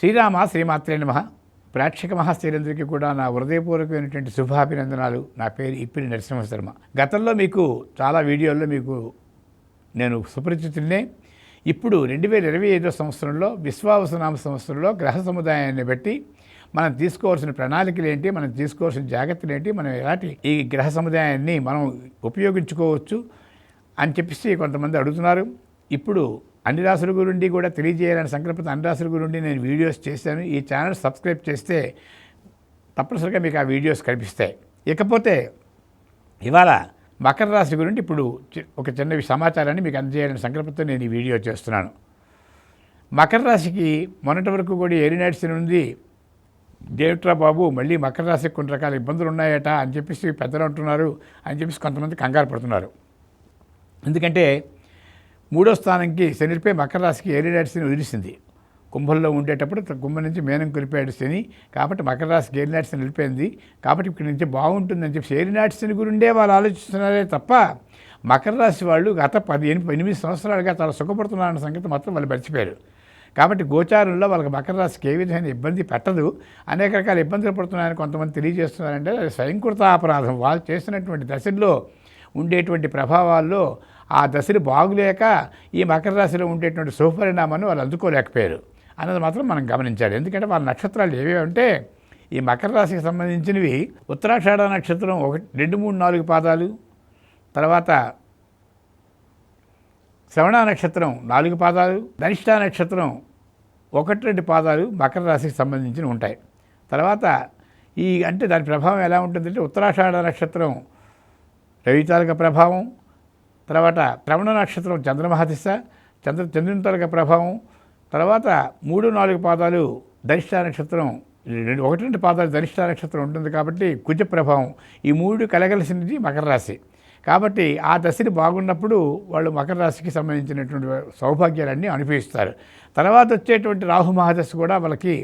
శ్రీరామ శ్రీమాత్రే నమ. ప్రేక్షక మహాశీలందరికీ కూడా నా హృదయపూర్వకమైనటువంటి శుభాభినందనాలు. నా పేరు ఇప్పిరి నరసింహ శర్మ గతంలో మీకు చాలా వీడియోల్లో మీకు నేను సుపరిచితున్నే ఇప్పుడు రెండు వేల ఇరవై ఐదో సంవత్సరంలో విశ్వావసనామ సంవత్సరంలో గ్రహ సముదాయాన్ని బట్టి మనం తీసుకోవాల్సిన ప్రణాళికలు ఏంటి? మనం తీసుకోవాల్సిన జాగ్రత్తలు ఏంటి? మనం ఎలాంటి ఈ గ్రహ సముదాయాన్ని మనం ఉపయోగించుకోవచ్చు అని చెప్పేసి కొంతమంది అడుగుతున్నారు. ఇప్పుడు అన్ని రాసుల గురించి కూడా తెలియజేయాలని సంకల్పత అన్ని రాసుల గురించి నేను వీడియోస్ చేశాను. ఈ ఛానల్ సబ్స్క్రైబ్ చేస్తే తప్పనిసరిగా మీకు ఆ వీడియోస్ కనిపిస్తాయి. ఇకపోతే ఇవాళ మకర రాశి గురించి ఇప్పుడు ఒక చిన్న సమాచారాన్ని మీకు అందజేయాలని సంకల్పంతో నేను ఈ వీడియో చేస్తున్నాను. మకర రాశికి మొన్నటి వరకు కూడా ఏరినాడ్స్ ఉంది. దేవిట్రా బాబు మళ్ళీ మకర రాశికి కొన్ని రకాల ఇబ్బందులు ఉన్నాయట అని చెప్పేసి పెద్దలు అంటున్నారు. అని చెప్పేసి కొంతమంది కంగారు పడుతున్నారు. ఎందుకంటే మూడో స్థానంకి శనిపై మకర రాశికి ఏరినాడ్స్ని వదిలిసింది కుంభంలో ఉండేటప్పుడు త- కుంభం నుంచి మేనం కురిపాడు శని. కాబట్టి మకర రాశికి ఏరినాడ్స్ని నిలిపోయింది. కాబట్టి ఇక్కడి నుంచి బాగుంటుందని చెప్పి ఏరినాడ్స్ని గురిండే వాళ్ళు ఆలోచిస్తున్నారే తప్ప మకర రాశి వాళ్ళు గత పది ఎనిమిది ఎనిమిది సంవత్సరాలుగా చాలా సుఖపడుతున్నారన్న సంగతి మాత్రం వాళ్ళు మర్చిపోయారు. కాబట్టి గోచారంలో వాళ్ళకి మకర రాశికి ఏ విధమైన ఇబ్బంది పెట్టదు. అనేక రకాల ఇబ్బందులు పడుతున్నాయని కొంతమంది తెలియజేస్తున్నారంటే అది స్వయంకృత అపరాధం వాళ్ళు చేసినటువంటి దశల్లో ఉండేటువంటి ప్రభావాల్లో ఆ దశలు బాగులేక ఈ మకర రాశిలో ఉండేటువంటి శుభపరిణామాన్ని వాళ్ళు అందుకోలేకపోయారు అన్నది మాత్రం మనం గమనించాలి. ఎందుకంటే వాళ్ళ నక్షత్రాలు ఏవి అంటే ఈ మకర రాశికి సంబంధించినవి ఉత్తరాషాఢ నక్షత్రం ఒకటి రెండు మూడు నాలుగు పాదాలు తర్వాత శ్రవణ నక్షత్రం నాలుగు పాదాలు ధనిష్ట నక్షత్రం ఒకటి రెండు పాదాలు మకర రాశికి సంబంధించి ఉంటాయి. తర్వాత ఈ అంటే దాని ప్రభావం ఎలా ఉంటుందంటే ఉత్తరాషాఢ నక్షత్రం రవితాలక ప్రభావం తర్వాత శ్రవణ నక్షత్రం చంద్రమహాదిశ చంద్ర చంద్రుని తాలూకా ప్రభావం తర్వాత మూడు నాలుగు పాదాలు ధనిష్ట నక్షత్రం రెండు ఒకటి రెండు పాదాలు ధనిష్ట నక్షత్రం ఉంటుంది కాబట్టి కుజ ప్రభావం. ఈ మూడు కలగలిసినది మకర రాశి. కాబట్టి ఆ దశని బాగున్నప్పుడు వాళ్ళు మకర రాశికి సంబంధించినటువంటి సౌభాగ్యాలన్నీ అనుభవిస్తారు. తర్వాత వచ్చేటువంటి రాహు మహాదశ కూడా వాళ్ళకి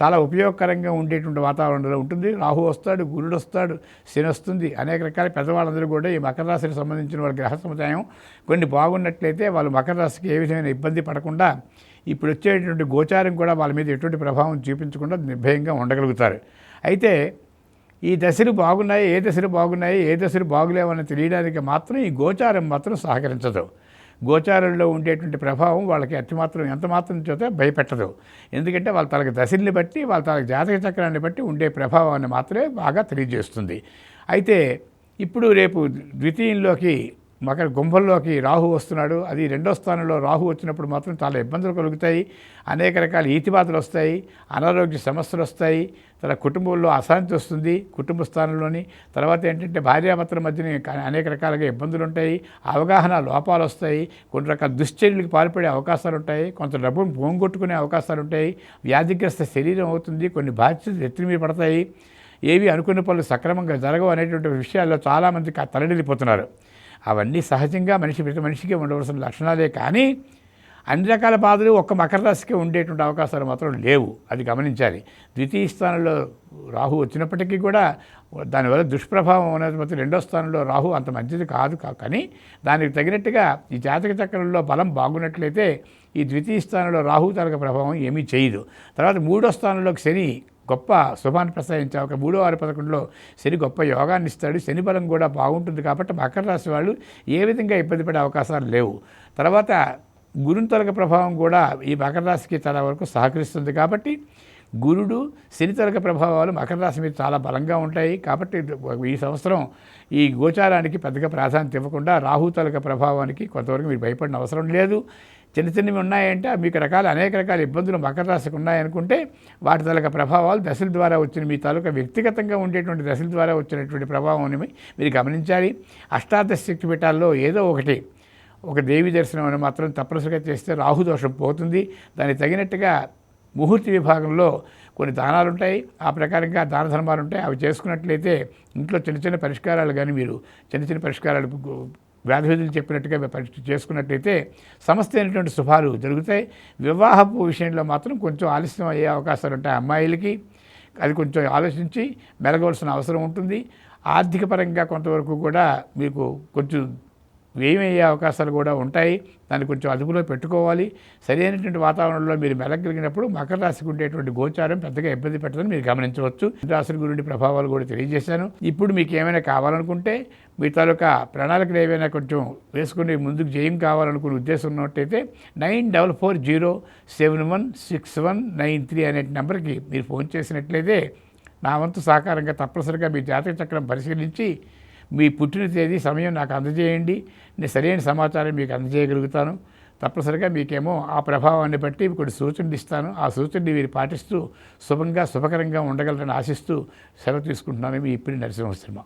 చాలా ఉపయోగకరంగా ఉండేటువంటి వాతావరణంలో ఉంటుంది. రాహు వస్తాడు గురుడు వస్తాడు శని వస్తుంది. అనేక రకాల పెద్దవాళ్ళందరూ కూడా ఈ మకర రాశికి సంబంధించిన వాళ్ళ గ్రహ సముదాయం కొన్ని బాగున్నట్లయితే వాళ్ళు మకర రాశికి ఏ విధమైన ఇబ్బంది పడకుండా ఇప్పుడు వచ్చేటువంటి గోచారం కూడా వాళ్ళ మీద ఎటువంటి ప్రభావం చూపించకుండా నిర్భయంగా ఉండగలుగుతారు. అయితే ఈ దశలు బాగున్నాయి ఏ దశలు బాగున్నాయి ఏ దశలు బాగులేవని తెలియడానికి మాత్రం ఈ గోచారం మాత్రం సహకరించదు. గోచారంలో ఉండేటువంటి ప్రభావం వాళ్ళకి అతి మాత్రం ఎంత మాత్రం చేత భయపెట్టదు. ఎందుకంటే వాళ్ళ తలకి దశల్ని బట్టి వాళ్ళ తలకి జాతక చక్రాన్ని బట్టి ఉండే ప్రభావాన్ని మాత్రమే బాగా తెలియజేస్తుంది. అయితే ఇప్పుడు రేపు ద్వితీయంలోకి మకర గుంభంలోకి రాహు వస్తున్నాడు. అది రెండో స్థానంలో రాహు వచ్చినప్పుడు మాత్రం చాలా ఇబ్బందులు కలుగుతాయి. అనేక రకాల ఈతిబాతలు వస్తాయి. అనారోగ్య సమస్యలు వస్తాయి. తర్వాత కుటుంబంలో అశాంతి వస్తుంది కుటుంబ స్థానంలోని. తర్వాత ఏంటంటే భార్యాభర్తల మధ్యన అనేక రకాలుగా ఇబ్బందులు ఉంటాయి. అవగాహన లోపాలు వస్తాయి. కొన్ని రకాల దుశ్చర్యలకు పాల్పడే అవకాశాలు ఉంటాయి. కొంత డబ్బును పోంగొట్టుకునే అవకాశాలు ఉంటాయి. వ్యాధిగ్రస్త శరీరం అవుతుంది. కొన్ని బాధ్యతలు ఎత్తిమీద పడతాయి. ఏవి అనుకున్న పనులు సక్రమంగా జరగవు అనేటువంటి విషయాల్లో చాలామంది తలడిల్లిపోతున్నారు. అవన్నీ సహజంగా మనిషి ప్రతి మనిషికి ఉండవలసిన లక్షణాలే కానీ అన్ని రకాల బాధలు ఒక్క మకర రాశికి ఉండేటువంటి అవకాశాలు మాత్రం లేవు. అది గమనించాలి. ద్వితీయ స్థానంలో రాహు వచ్చినప్పటికీ కూడా దానివల్ల దుష్ప్రభావం అనేది రెండో స్థానంలో రాహు అంత మంచిది కాదు కానీ దానికి తగినట్టుగా ఈ జాతక చక్రంలో బలం బాగున్నట్లయితే ఈ ద్వితీయ స్థానంలో రాహు తాలూకా ప్రభావం ఏమీ చేయదు. తర్వాత మూడో స్థానంలోకి శని గొప్ప శుభాన్ని ప్రసాదించే ఒక మూడో ఆరు పదకొండులో శని గొప్ప యోగాన్ని ఇస్తాడు. శని బలం కూడా బాగుంటుంది కాబట్టి మకర రాశి వాళ్ళు ఏ విధంగా ఇబ్బంది పడే అవకాశాలు లేవు. తర్వాత గురుని తొలగ ప్రభావం కూడా ఈ మకర రాశికి చాలా వరకు సహకరిస్తుంది కాబట్టి గురుడు శని తొలగ ప్రభావాలు మకర రాశి మీద చాలా బలంగా ఉంటాయి. కాబట్టి ఈ సంవత్సరం ఈ గోచారానికి పెద్దగా ప్రాధాన్యత ఇవ్వకుండా రాహు తొలగ ప్రభావానికి కొంతవరకు మీరు భయపడిన అవసరం లేదు. చిన్న చిన్నవి ఉన్నాయంటే మీకు రకాల అనేక రకాల ఇబ్బందులు మకర రాశికి ఉన్నాయనుకుంటే వాటి తాలూకా ప్రభావాలు దశల ద్వారా వచ్చిన మీ తాలూకా వ్యక్తిగతంగా ఉండేటువంటి దశల ద్వారా వచ్చినటువంటి ప్రభావం మీరు గమనించాలి. అష్టాదశ శక్తి పీఠాల్లో ఏదో ఒకటి ఒక దేవి దర్శనం అని మాత్రం తప్పనిసరిగా చేస్తే రాహుదోషం పోతుంది. దానికి తగినట్టుగా ముహూర్తి విభాగంలో కొన్ని దానాలు ఉంటాయి. ఆ ప్రకారంగా దాన ధర్మాలు ఉంటాయి. అవి చేసుకున్నట్లయితే ఇంట్లో చిన్న చిన్న పరిష్కారాలు కానీ మీరు చిన్న చిన్న పరిష్కారాలు గు- చెప్పినట్టుగా పరీక్ష చేసుకున్నట్టయితే సమస్తైనటువంటి శుభాలు జరుగుతాయి. వివాహపు విషయంలో మాత్రం కొంచెం ఆలస్యం అయ్యే అవకాశాలు ఉంటాయి అమ్మాయిలకి. అది కొంచెం ఆలోచించి మెలగవలసిన అవసరం ఉంటుంది. ఆర్థికపరంగా కొంతవరకు కూడా మీకు కొంచెం వ్యయమయ్యే అవకాశాలు కూడా ఉంటాయి. దాన్ని కొంచెం అదుపులో పెట్టుకోవాలి. సరైనటువంటి వాతావరణంలో మీరు మెలగలిగినప్పుడు మకర రాశికి ఉండేటువంటి గోచారం పెద్దగా ఇబ్బంది పెట్టదని మీరు గమనించవచ్చు. రాశుల గురించి ప్రభావాలు కూడా తెలియజేశాను. ఇప్పుడు మీకు ఏమైనా కావాలనుకుంటే మీ తాలూకా ప్రణాళికలు ఏవైనా కొంచెం వేసుకుని ముందుకు జయం కావాలనుకునే ఉద్దేశం ఉన్నట్టయితే nine double four zero seven one six one nine three అనే నెంబర్కి మీరు ఫోన్ చేసినట్లయితే నా వంతు సహకారంగా తప్పనిసరిగా మీ జాతక చక్రం పరిశీలించి మీ పుట్టిన తేదీ సమయం నాకు అందజేయండి. నేను సరైన సమాచారం మీకు అందజేయగలుగుతాను. తప్పనిసరిగా మీకేమో ఆ ప్రభావాన్ని బట్టి కొన్ని సూచనలు ఇస్తాను. ఆ సూచనని మీరు పాటిస్తూ శుభంగా శుభకరంగా ఉండగలరని ఆశిస్తూ సెలవు తీసుకుంటున్నాను మీ ఇప్పటి నరసింహ సినిమా